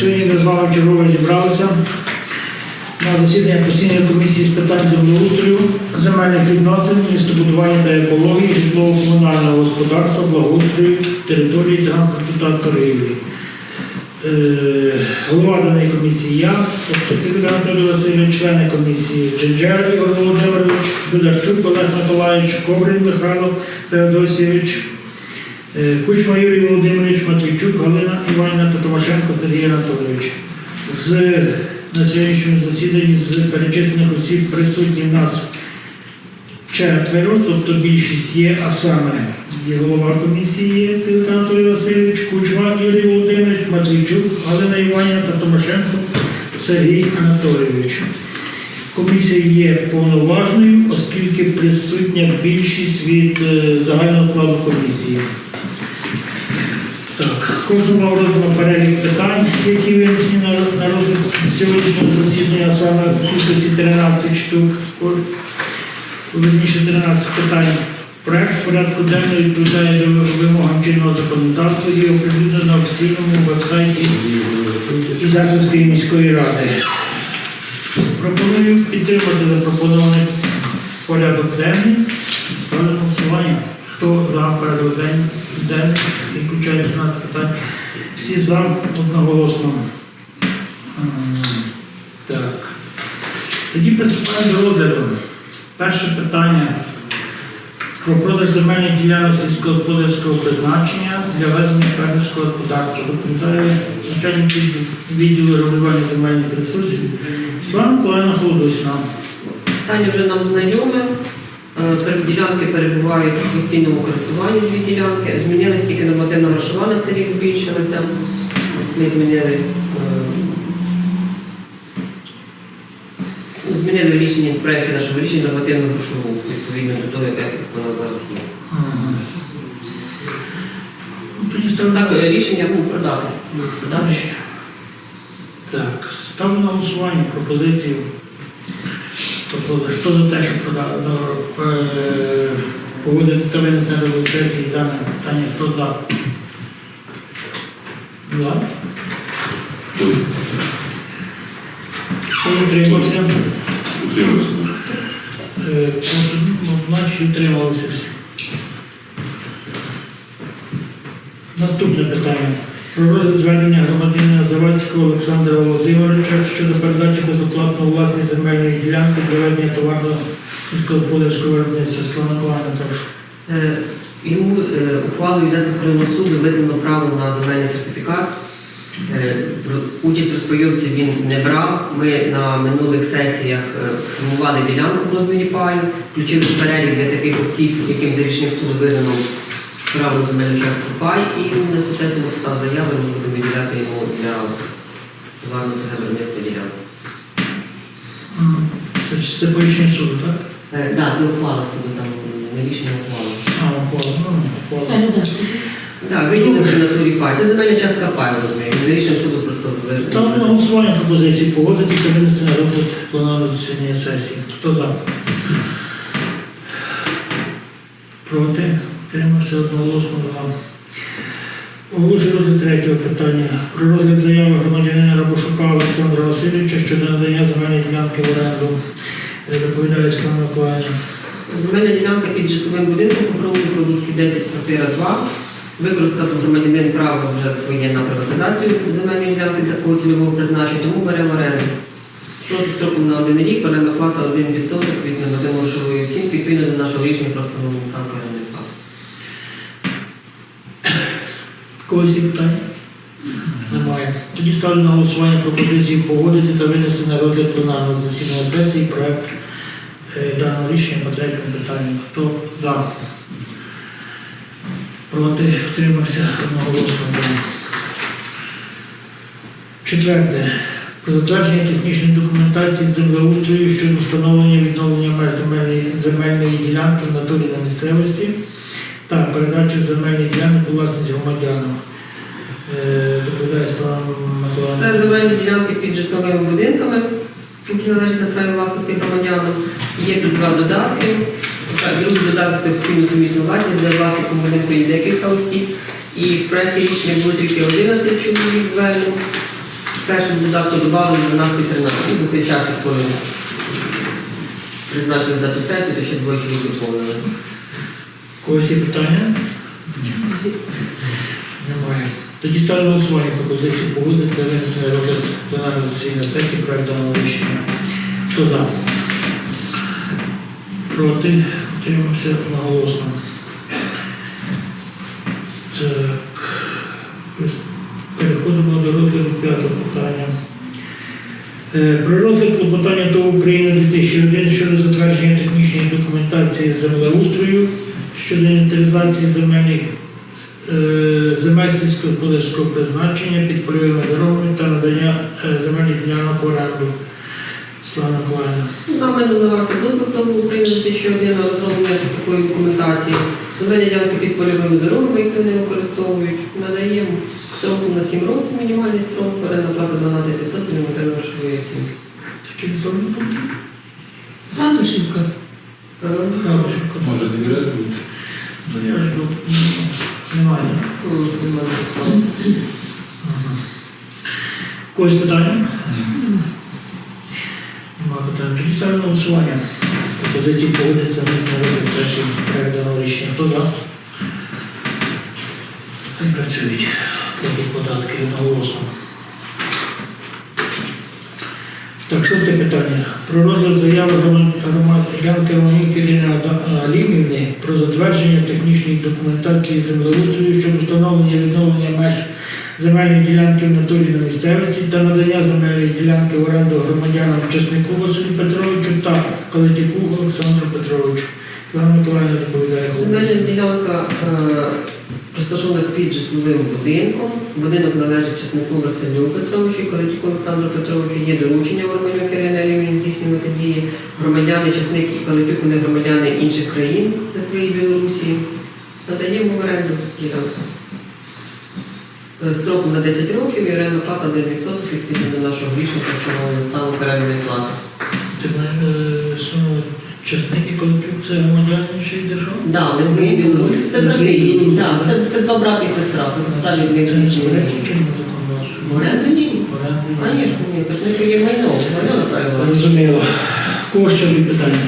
Сьогодні ми з вами чергово зібралися на засідання постійної комісії з питань землеустрою, земельних відносин, містобудування та екології, житлово-комунального господарства, благоустрою, території, транспорту та торгівлі. Е, Голова даної комісії я, тобто Тигр Анатолій Васильович, члени комісії Джинджер Ігор Володимирович, Дударчук Олег Миколаївич, Коврин Михайло Феодосійович, Кучма Юрій Володимирович, Матвійчук, Галина Іванівна та Томашенко Сергій Анатолійович. З на сьогоднішньому засіданні з перечислених осіб присутні в нас четверо, тобто більшість є, а саме є голова комісії Петро Анатолій Васильович, Кучма Юрій Володимирович, Матвійчук, Галина Іванівна та Томашенко Сергій Анатолійович. Комісія є повноважною, оскільки присутня більшість від е, загального складу комісії. Так, кожного роздамо перелік питань, які винесені на, на розгляд сьогоднішнього засідання, а саме в кількості 13 штук, верніше 13 питань. Проект порядку денного відповідає до вимогам чинного законодавства і оприлюднено на офіційному вебсайті Ізарської міської ради. Пропоную підтримати запропонований порядок денний. На голосування. Хто за порядок денний, включає 15 питань? Всі за одноголосно. Так. Тоді приступаємо до розгляду. Перше питання про продаж земельних ділянок сільськогосподарського призначення для ведення фермерського господарства. Доповідає начальник відділу регулювання земельних ресурсів Світлана Миколаївна Холодусіна. Питання вже нам знайоме. Е, Ділянки перебувають в постійному користуванні дві ділянки. Змінилась тільки нормативна грошова на цей рік збільшилася. Ми змінили, е, змінили рішення в проєкті нашого рішення нормативну грошову відповідно до того, як вона зараз є. Ну, Так, рішення ну, продати. Продати. Так, ставлю на голосування пропозицію. Тобто, хто за те, щоб до- погодити та винести на сесії дане питання, хто за? Два. Хто утримався? Утримався. Е, ну, Значить, утрималися всі. Наступне питання. Про розгляд звернення громадянина Завадського Олександра Володимировича щодо передачі безоплатно у власність земельної ділянки для ведення товарного сільськогосподарського виробництва. Слава Миколаївна, прошу. Е, Йому е, ухвалою Одеського суду визнано право на земельний сертифікат. Е, Участь розпайовці він не брав. Ми на минулих сесіях сформували ділянку в розмірі паю, включили перелік для таких осіб, яким за рішенням суду визнано право на земельну частку пай, і він на цю сесію написав заяву, ми будемо виділяти йому для товарного виробництва ділянки. М, Це, це по суду, так? Так, да, це ухвала суду, там не рішення ухвала. А, ухвала. Ну, ухвала. Так, виділити на турі пай. Це земельна частка пай, розумієте. За рішенням суду просто Ставлю на голосування пропозиції погодити та винести на розгляд планове засідання сесії. Хто за? Проти? Утримався одноголосно за. Оголошую розгляд третього питання. Про розгляд заяви громадянина Рабошука Олександра Васильовича щодо надання земельної ділянки в оренду. Е, Доповідає Світлана Миколаївна. Земельна ділянка під житловим будинком по провулку Слободський 10, квартира 2. Використав громадянин право вже своє на приватизацію земельної ділянки такого цільового призначення, тому беремо оренду. Просто строком на один рік, орендна плата 1% від нормативно грошової оцінки, відповідно до нашого рішення про встановлення ставки орендної плати. В Когось є питання? Немає. Тоді ставлю на голосування пропозицію погодити та винести на розгляд пленарного засідання сесії проект е, даного рішення по третьому питанню. Хто за? Проти? Утримався одноголосно за. Четверте. Про затвердження технічної документації з землеустрою щодо встановлення відновлення меж земельної, земельної ділянки в натурі на місцевості та передачу земельних ділянок у власність громадянам. Е, Доповідає Слава Миколаївна. Це земельні ділянки під житловими будинками, які належать на праві власності громадянам. Є тут два додатки. Другий додаток це спільну сумісну власність, де власником будинку є декілька осіб. І в проєкті рішення було тільки 11 чоловік звернень. В першому додатку додали 12 13 Ну, за цей час, коли призначили дату сесії, то ще двоє чоловік доповнили. Когось є питання? Немає. Тоді ставлю на голосування пропозицію погодити для на розгляд пленарного засідання сесії проект даного рішення. Хто за? Проти? Утримався одноголосно. Так. Переходимо до розгляду п'ятого питання. Е, Про розгляд клопотання до України 2001 щодо затвердження технічної документації землеустрою щодо інвентаризації земельних земель сільськогосподарського призначення під польовими дорогами та надання е, земельних ділянок в оренду. Слава Миколаївна. Нам надавався дозвіл тому України 2001 на розроблення такої документації. Земельні ділянки під польовими дорогами, які вони використовують, надаємо строку на 7 років, мінімальний строк, орендна плата 12% мінімальної грошової оцінки. Такий самий пункт. Ладушівка. Е, Галушенко. Може, довіряти звуть? Ну, я ж думаю, немає. Когось питання? немає питання? Тоді ставимо на голосування. Пропозиції погодити за місце на розгляд сесії проект рішення. Хто за? Хай працюють. Платять податки одноголосно. Так, шосте питання. Про розгляд заяви громадянки Ада- Алімівни про затвердження технічної документації землеустрою щодо встановлення відновлення меж земельної ділянки в натурі на місцевості та надання земельної ділянки в оренду громадянам Чеснику Василю Петровичу та Калитюку Олександру Петровичу. Слава Миколаївна доповідає. Земельна ділянка е, під житловим будинком. Будинок належить чеснику Василю Петровичу, Калитюку Олександру Петровичу. Є доручення Романюк Ірини Алімівні здійснювати дії. Громадяни, чесник і Калитюк, вони громадяни інших країн, Литви і Білорусі. Надаємо в оренду. Е, Строком на 10 років і орендна плата 1% відповідно до нашого рішення встановлено ставу орендної плати. І Калитюк це громадяни іншої держави? Да, Литви і Білорусі. Це брати її. Да, це, це два брати і сестра. То сестра від них Це не чинному законодавству? В оренду ні. Оренду ні. Звісно, ні, це не твоє майно, майно направило. Зрозуміло. Кого ще будуть питання?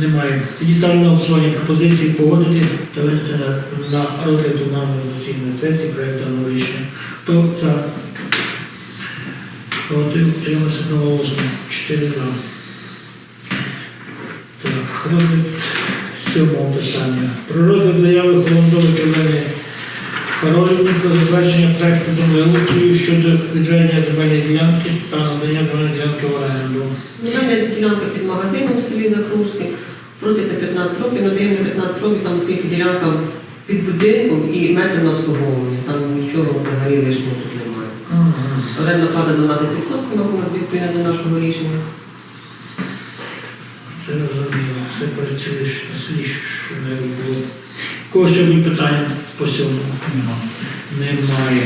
Немає. Тоді ставлю на голосування пропозиції погодити та винести на, на розгляд у нами засідання сесії проєкту даного рішення. Хто за? Проти утримався одноголосно. Чотири за. Розгляд сьомого питання. Про розгляд заяви Холодової Олени Королівни про затвердження проекту землеустрою щодо відведення земельної ділянки та надання земельної ділянки в оренду. Земельна ділянка під магазином в селі Закружці. Просять на 15 років, надаємо на 15 років, там оскільки ділянка під будинком і метр на обслуговування. Там нічого взагалі лишнього тут немає. Орендна плата 12% на відповідно до нашого рішення. Це розуміло. Все працюєш на що не було. Кого ще питання по? Нема. Немає.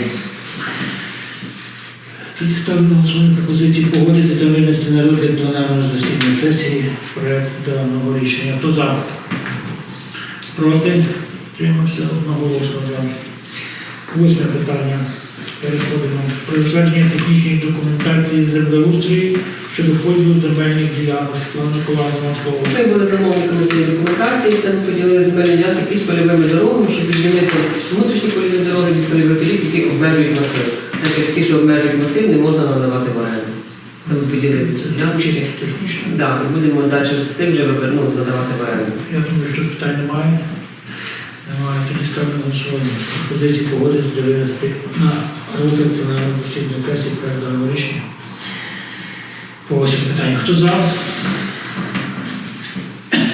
Тоді ставлю на голосування пропозиції погодити та винести на розгляд пленарного засідання сесії проект даного рішення. Хто за? Проти? Тримався одноголосно за. Восьме питання. Переходимо. Про затвердження технічної документації землеустрою щодо поділу земельних ділянок. Світлана Миколаївна слово. Ми були замовниками цієї документації, це ми поділили земельні ділянки під польовими дорогами, щоб відмінити внутрішні польові дороги від польових доріг, які обмежують масив. Так як ті, що обмежують масив, не можна надавати в оренду. Це ми поділили Це технічно. І будемо далі з тим вже ну, надавати в оренду. Я думаю, що питань немає. Немає. Тоді ставлю на голосування. Пропозиції погодити та винести на розгляд пленарного засідання сесії проект даного рішення. По питання. Хто за?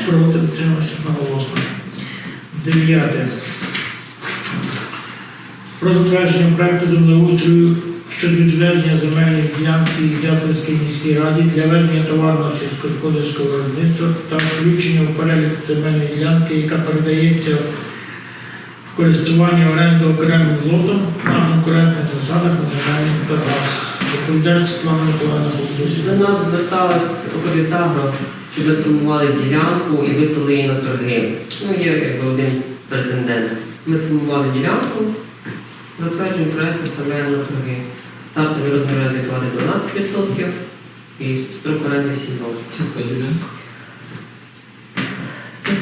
Проти утримався одноголосно. Дев'яте. Про затвердження проекту землеустрою щодо відведення земельної ділянки Ізяпольській міській раді для ведення товарного сільськогосподарського виробництва та включення в перелік земельної ділянки, яка передається користування оренду окремим лотом на конкурентних засадах на земельних торгах. Доповідач Світлана Миколаївна Богдусі. До нас зверталась Укрвітагро, щоб ми сформували ділянку і виставили її на торги. Ну, є якби один претендент. Ми сформували ділянку, Затверджуємо проект, виставляємо на торги. Стартовий розмір орендної 12% і строк оренди 7 років. Це поділянка.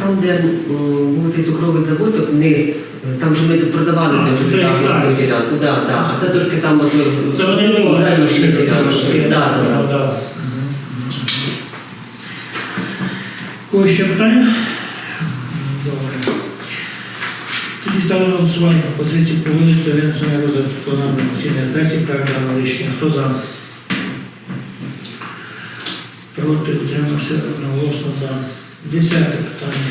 Там, де був цей цукровий завод, от вниз, там же ми тут продавали гектари. одну ділянку. Да, да. А це трошки там от, е, Це вони шиї, ділянки. Да, да. Когось ще питання? Добре. Тоді ставлю на голосування пропозицію погодити винесення розвитку плану засідання сесії та даного рішення. Хто за? Проти утримався одноголосно за. Десяте питання.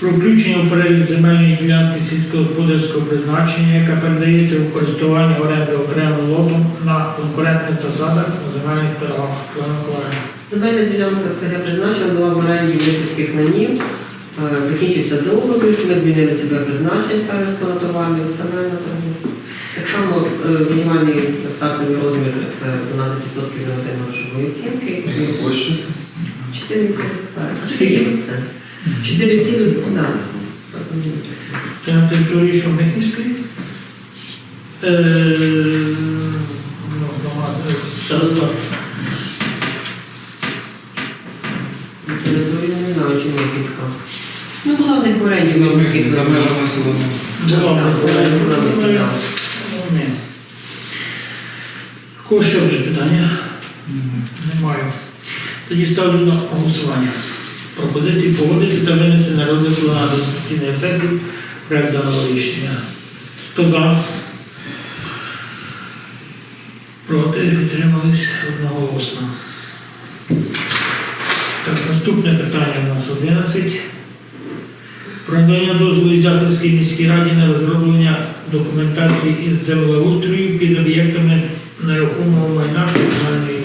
Про включення у перелік земельної ділянки сільськогосподарського призначення, яка передається у користування оренди окремим лотом на конкурентних засадах на земельних торгах. Земельна ділянка з ЦГ призначена була в оренді Липецьких нанів. Е, Закінчився договір, ми змінили себе призначення на товарне, встановлено на. Так само е, мінімальний стартовий розмір це 12% негативної грошової оцінки. Яка площа? 4 Скільки? це? 4 цілі, да. Це на території Шовниківської? Е, ну, громада, е, староста. Я не знаю, чи не кілька. Ну, була в них в оренді. За в За межами населеного. Була була. так. Ну. В Кого ще буде питання? Тоді ставлю на голосування. Пропозиції погодити та винести на розгляд плану засідання сесії проект даного рішення. Хто за? Проти утримались одноголосно. Так, наступне питання у нас 11. Про надання дозволу Ізяславській міській раді на розроблення документації із землеустрою під об'єктами нерухомого майна комунальної.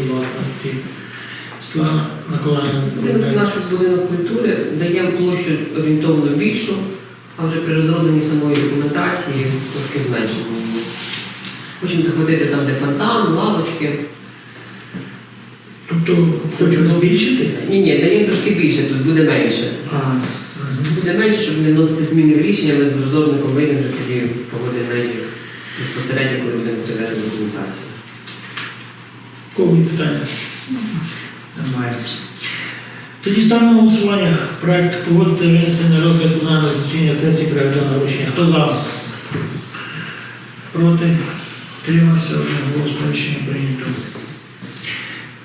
Миколаївна. Наш будинок культури даємо площу орієнтовно більшу, а вже при розробленні самої документації трошки зменшимо її. Хочемо захватити там, де фонтан, лавочки. Тобто хочемо збільшити? Ні, ні, даємо трошки більше, тут буде менше. А, мгм. Буде менше, щоб не вносити зміни в рішення, ми з розробником вийдемо вже тоді погодимо межі безпосередньо, коли будемо готувати документацію. Кого питання? Немає. Тоді ставимо на голосування проект погодити винесення розгляд пленарного засідання сесії проекту на рішення. Хто за? Проти? Тримався одноголосно рішення прийнято.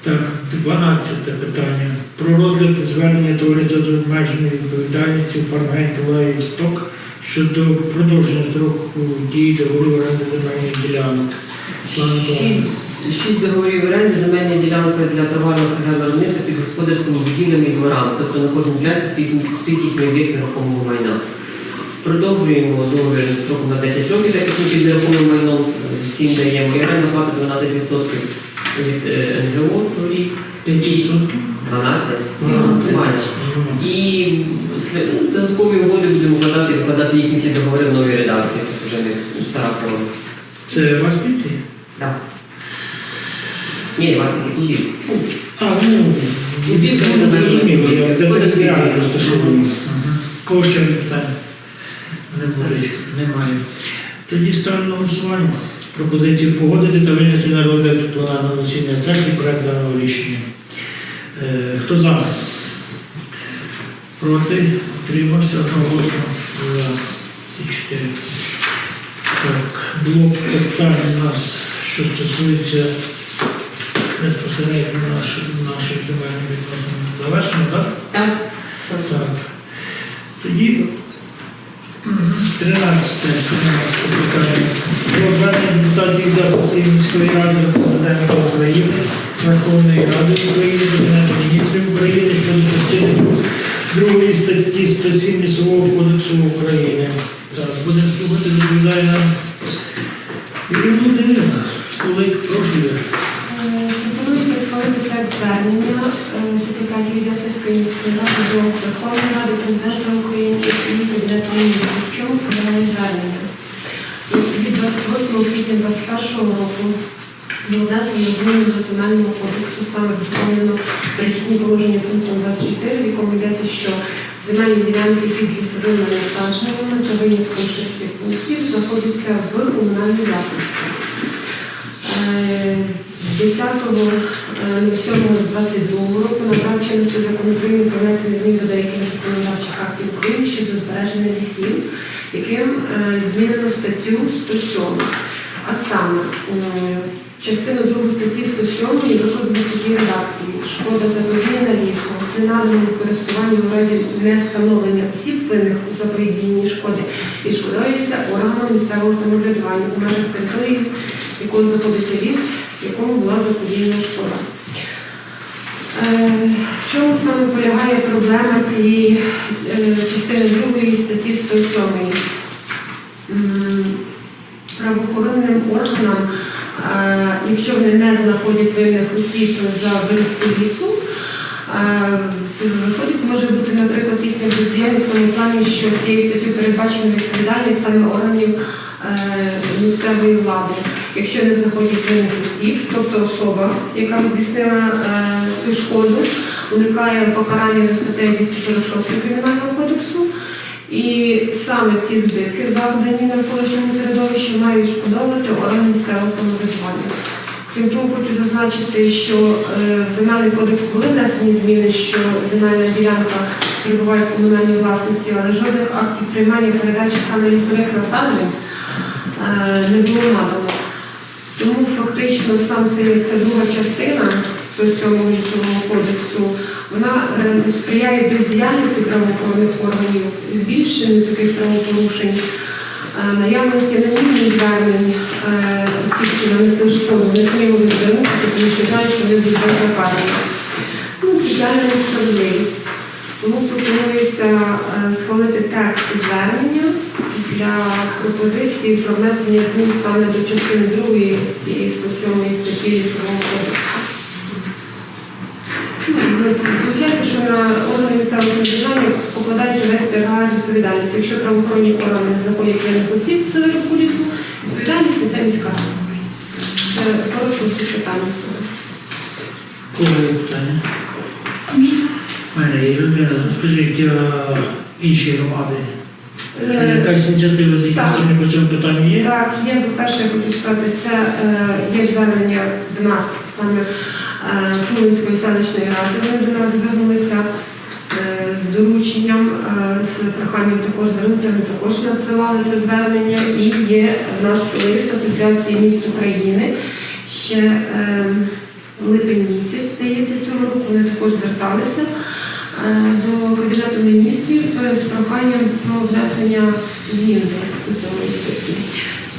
Так, 12 питання. Про розгляд звернення товариства з обмеженою відповідальністю Фармгейт Лейв Сток щодо продовження строку дії договору оренди земельних ділянок. Миколаївна. Шість- договорів оренди, земельна ділянка для товарного сільського виробництва під господарськими будівлями і дворами, тобто на кожній ділянці стоїть їхній об'єкт нерухомого майна. Продовжуємо договір з строком на 10 років, так як ми під нерухомим майном всім даємо. І оренда плата 12% від е, НГО рік. 5%. 12. І ну, додаткові угоди будемо вкладати, викладати їхні всі договори в новій редакції, вже не стара. Це вас? Так. Ні, вас не тільки. А, ну, Будівка я не не зрозумів, я це Господарські територіально будівлі. розташовані. Кого ще є питання? Немає. Немає. Тоді ставлю на голосування. Пропозицію погодити та винести на розгляд пленарного засідання сесії проект даного рішення. Е, Хто за? Проти? Утримався одноголосно. За. Всі чотири. Так, блок питань у нас, що стосується безпосередньо наших, наших земельних відносин завершено, так? Так. Так. Тоді 13 13 питання. Про звернення депутатів Запорізької міської ради Президента України, Верховної Ради України, Кабінету міністрів України щодо частини другої статті 107 Лісового кодексу України. Так, будемо слухати, доповідає нам Юрій Володимирівна. Кулик, прошу Юрій звернення е, депутатів Засвідської міської ради до Верховної Ради Президента України і Кабінету міністрів. В чому подавали звернення? Від 28 квітня 2021 року було внесено зміни до земельного кодексу, саме відповідно перехідні положення пункту 24, в якому йдеться, що земельні ділянки під лісовими насадженнями за винятком шести пунктів знаходяться в комунальній власності. Е, 10 2022 року набрав чинності закон України про внесення змін до деяких законодавчих актів України щодо збереження лісів, яким е, змінено статтю 107. А саме е, частину 2 статті 107 викладено такій редакції. Шкода заводіння лісом, не надано в користуванні у разі не встановлення осіб, винних у заподіянні шкоди, і шкодується органом місцевого самоврядування у межах території, якого знаходиться ліс, в якому була заподіяна шкода. В чому саме полягає проблема цієї е, частини 2 статті 107? Правоохоронним органам, е, якщо вони не знаходять винних осіб за вирубку лісу, е, виходить, може бути, наприклад, їхня бездіяльність в тому плані, що цією статтю передбачена відповідальність саме органів місцевої влади. Якщо не знаходять винних осіб, тобто особа, яка здійснила е, цю шкоду, уникає покарання за статтею 246 Кримінального кодексу, і саме ці збитки, завдані навколишньому середовищу, мають шкодовувати органи місцевого самоврядування. Крім того, хочу зазначити, що е, в земельний кодекс були внесені зміни, що земельна ділянка перебуває в комунальній власності, але жодних актів приймання передачі саме лісових насаджень не було надано. Тому фактично сам цей, ця друга частина 107 лісового кодексу, вона е, сприяє бездіяльності правоохоронних органів, збільшенню таких правопорушень, е, наявності анонімних звернень е, осіб, що нанесли шкоду, не можуть звернутися, тому що знають, що вони будуть покарані. Ну, соціальна несправедливість. Тому пропонується е, схвалити текст звернення для пропозиції про внесення змін саме до частини 2 цієї 107 статті лісового кодексу. Ну, Виходить, що на органи місцевого самоврядування покладається вести реальну відповідальність. Якщо правоохоронні органи не знаходять винних осіб за вирубку лісу, відповідальність несе міська рада. Це коротко питання цього. Є питання? Мене є Людмила, скажіть, інші громади, Е, якась ініціатива з так. сторони по цьому питанню є? Так, є, по-перше, я хочу сказати, це е, є звернення до нас саме е, Кулинської селищної ради. Вони до нас звернулися е, з дорученням, е, з проханням також звернутися, ми також надсилали це звернення. І є в нас лист Асоціації міст України ще е, липень місяць, здається, цього року вони також зверталися е, до Кабінету міністрів е, з проханням про внесення змін до стосовної статті.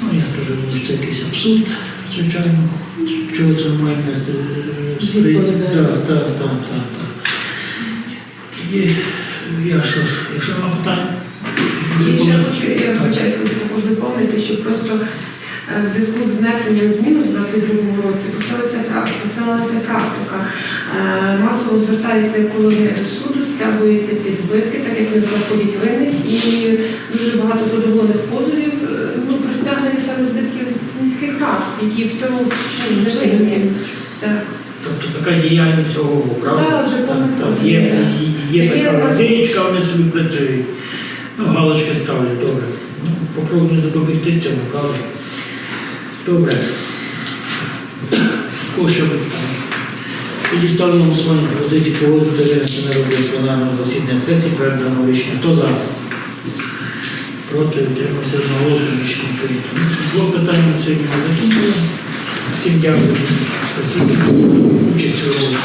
Ну, я теж думаю, що це якийсь абсурд, звичайно. Чого це має нести е, Так, так, так, так, так. Я що ж, якщо нема питань, І ще хочу, я вибачаюсь, хочу також доповнити, що просто е, в зв'язку з внесенням змін у 22 році посилилася практика. Е, Масово звертаються екологи до суду, стягуються ці збитки, так як не знаходять винних, і дуже багато задоволених позовів е, ну, про стягнення саме збитків з міських рад, які в цьому ну, не винні. Так. тобто така діяльність всього, правда? Так, вже повно так, є, є Є така така- вони собі працюють. Ну, галочки ставлять, добре. Ну, попробуємо запобігти цьому, правда? Добре. Ще позиції на голосування пропозиції проводити винесення на розгляд пленарного засідання сесії переданого даного рішення. Хто за? Проти утримався голосу рішення прийнято. Ну, Блок питань на сьогодні ми закінчили. Всім дякую. Спасибо. Участь у роботі.